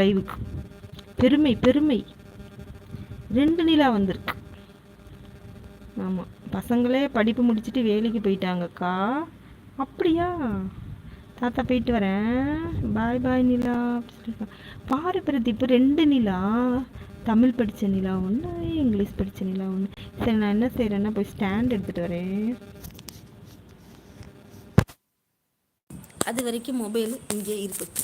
லைவுக்கு. பெருமை பெருமை. ரெண்டு நிலா வந்திருக்கு. ஆமாம் பசங்களே படிப்பு முடிச்சுட்டு வேலைக்கு போயிட்டாங்கக்கா. அப்படியா? தாத்தா போயிட்டு வரேன். பாய் பாய் நிலா. பாரு பிரதீப் ரெண்டு நிலா. தமிழ் படித்த நிலா ஒன்று இங்கிலீஷ் படித்த நிலா ஒன்று சரி நான் என்ன செய்கிறேன்னா போய் ஸ்டாண்ட் எடுத்துகிட்டு வரேன். அது வரைக்கும் மொபைல் இங்கே இருக்கு.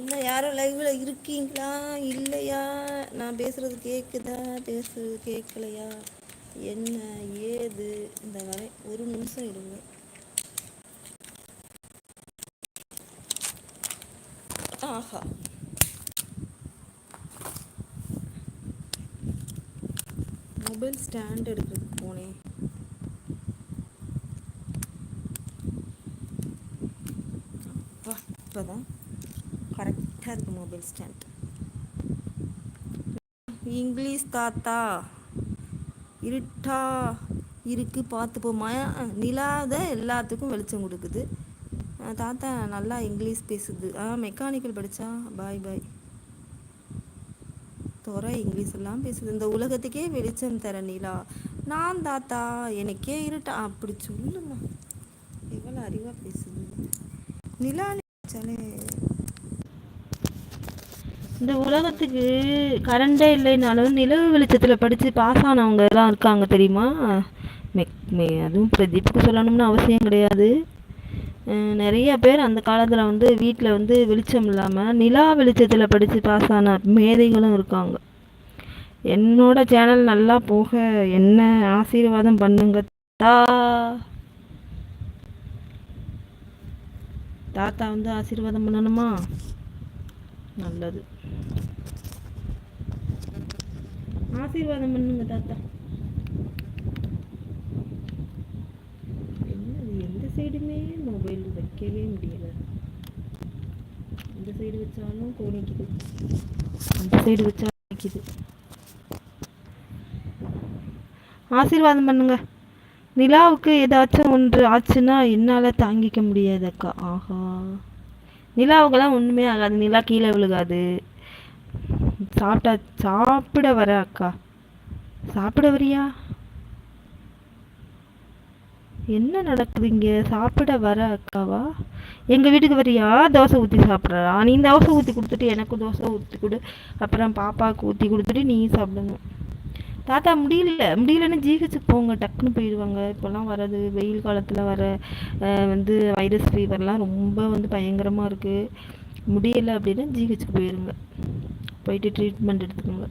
என்ன யாரும் லைவில் இருக்கீங்களா? இல்லையா? நான் பேசுகிறது கேட்குதா பேசுறது கேட்கலையா என்ன ஏது? இந்த வரை ஒரு நிமிஷம் இருங்க. ஆஹா. மொபைல் ஸ்டாண்ட் எடுக்கிறதுக்கு போனேன் அப்பா இப்போதான். கரெக்டாக இருக்குது மொபைல் ஸ்டாண்ட். இங்கிலீஷ் தாத்தா இருட்டா இருக்கு பார்த்து போமா எல்லாத்துக்கும் வெளிச்சம் கொடுக்குது. தாத்தா நல்லா இங்கிலீஷ் பேசுது. ஆ மெக்கானிக்கல் படித்தா பாய் பாய் துறை இங்கிலீஷ் எல்லாம் பேசுது. இந்த உலகத்துக்கே வெளிச்சம் தர நிலா. நான் தாத்தா எனக்கே இருட்டா. அப்படி சொல்லுமா எவ்வளோ அறிவாக பேசுது. நிலா நினைச்சாலே இந்த உலகத்துக்கு கரண்டே இல்லைனாலும் நிலவு வெளிச்சத்தில் படித்து பாஸ் ஆனவங்க எல்லாம் இருக்காங்க தெரியுமா? மெ மெ அதுவும் பிரதீப்புக்கு சொல்லணும்னு அவசியம் கிடையாது. நிறைய பேர் அந்த காலத்தில் வந்து வீட்டில் வந்து வெளிச்சம் இல்லாமல் நிலா வெளிச்சத்தில் படித்து பாஸ் ஆன மேதைகளும் இருக்காங்க. என்னோட சேனல் நல்லா போக என்ன ஆசீர்வாதம் பண்ணுங்க தா. தாத்தா வந்து ஆசீர்வாதம் பண்ணணுமா? நல்லது. ஆசீர்வாதம் பண்ணுங்க தாத்தா. என்னது எந்த சைடுமே மொபைல் வைக்கவே முடியல. இந்த சைடு வச்சாலும் கோணிக்குது அந்த சைடு வச்சாலும் கோணிக்குது ஆசீர்வாதம் பண்ணுங்க. நிலாவுக்கு ஏதாச்சும் ஒன்று ஆச்சுன்னா என்னால் தாங்கிக்க முடியாது அக்கா ஆஹா. நிலாவுக்கெல்லாம் ஒன்றுமே ஆகாது. நிலா கீழே விழுகாது. சாப்பிட்டா சாப்பிட வர அக்கா. சாப்பிட வரியா? என்ன நடக்குது இங்கே? சாப்பிட வர அக்காவா? எங்கள் வீட்டுக்கு வரியா? தோசை ஊற்றி சாப்பிட்றா நீ தோசை ஊற்றி கொடுத்துட்டு எனக்கு தோசை ஊற்றி கொடு. அப்புறம் பாப்பாவுக்கு ஊற்றி கொடுத்துட்டு நீ சாப்பிடணும் தாத்தா முடியல. முடியலன்னு ஜிஹெச்சுக்கு போங்க. டக்குன்னு போயிடுவாங்க. இப்போல்லாம் வர்றது வெயில் காலத்தில் வர வந்து வைரஸ் ஃபீவர்லாம் ரொம்ப வந்து பயங்கரமாக இருக்குது முடியலை அப்படின்னா ஜிஹெச்சுக்கு போயிடுங்க. போயிட்டு ட்ரீட்மெண்ட் எடுத்துக்கோங்க.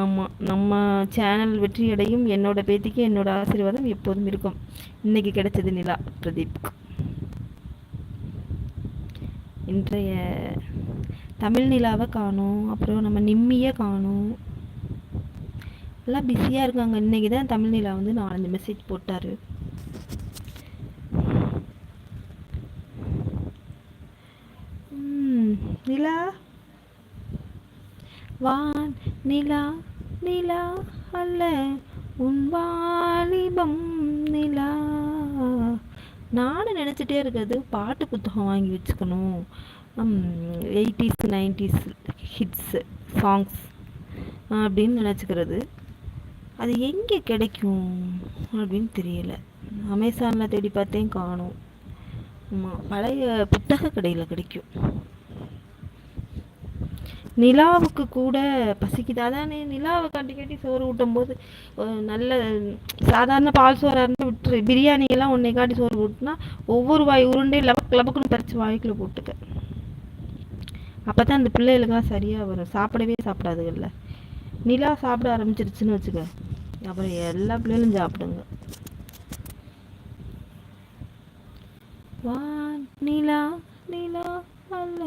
ஆமாம் நம்ம சேனல் வெற்றி அடையும். என்னோட பேத்திக்கு என்னோட ஆசீர்வாதம் எப்போதும் இருக்கும். இன்னைக்கு கிடைச்சது நிலா பிரதீப்க்கு இன்றைய தமிழ் நிலாவை காணும். அப்புறம் நம்ம நிம்மியை காணும். எல்லாம் பிஸியாக இருக்காங்க. இன்னைக்கு தான் தமிழ் நிலா வந்து நாலஞ்சு மெசேஜ் போட்டார். நிலா? வான் நிலா நிலா அல்ல. உன் வாலிபம் நிலா. நானும் நினச்சிட்டே இருக்கிறது பாட்டு புத்தகம் வாங்கி வச்சுக்கணும். எயிட்டிஸ் நைன்டிஸ் ஹிட்ஸு சாங்ஸ் அப்படின்னு நினச்சிக்கிறது. அது எங்கே கிடைக்கும் அப்படின்னு தெரியல. அமேசானில் தேடி பார்த்தேன் காணும். ஆமாம் பழைய புத்தக கடையில் கிடைக்கும். நிலாவுக்கு கூட பசிக்குது. அதானே நிலாவை காட்டி காட்டி சோறு ஊட்டும் போது நல்ல சாதாரண பால் சோறாக இருந்தால் விட்டுரு. பிரியாணியெல்லாம் உன்னை காட்டி சோறு ஊட்டினா ஒவ்வொரு வாய் உருண்டையும் லபக்கு லபக்குன்னு பறித்து வாய்க்குள்ள போட்டுக்க. அப்போ தான் அந்த பிள்ளைகளுக்கெல்லாம் சரியாக வரும். சாப்பிடவே சாப்பிடாதுகள்ல. நிலா சாப்பிட ஆரம்பிச்சிருச்சுன்னு வச்சுக்க. அப்புறம் எல்லா பிள்ளைகளும் சாப்பிடுங்க. வா நிலா நிலா அல்ல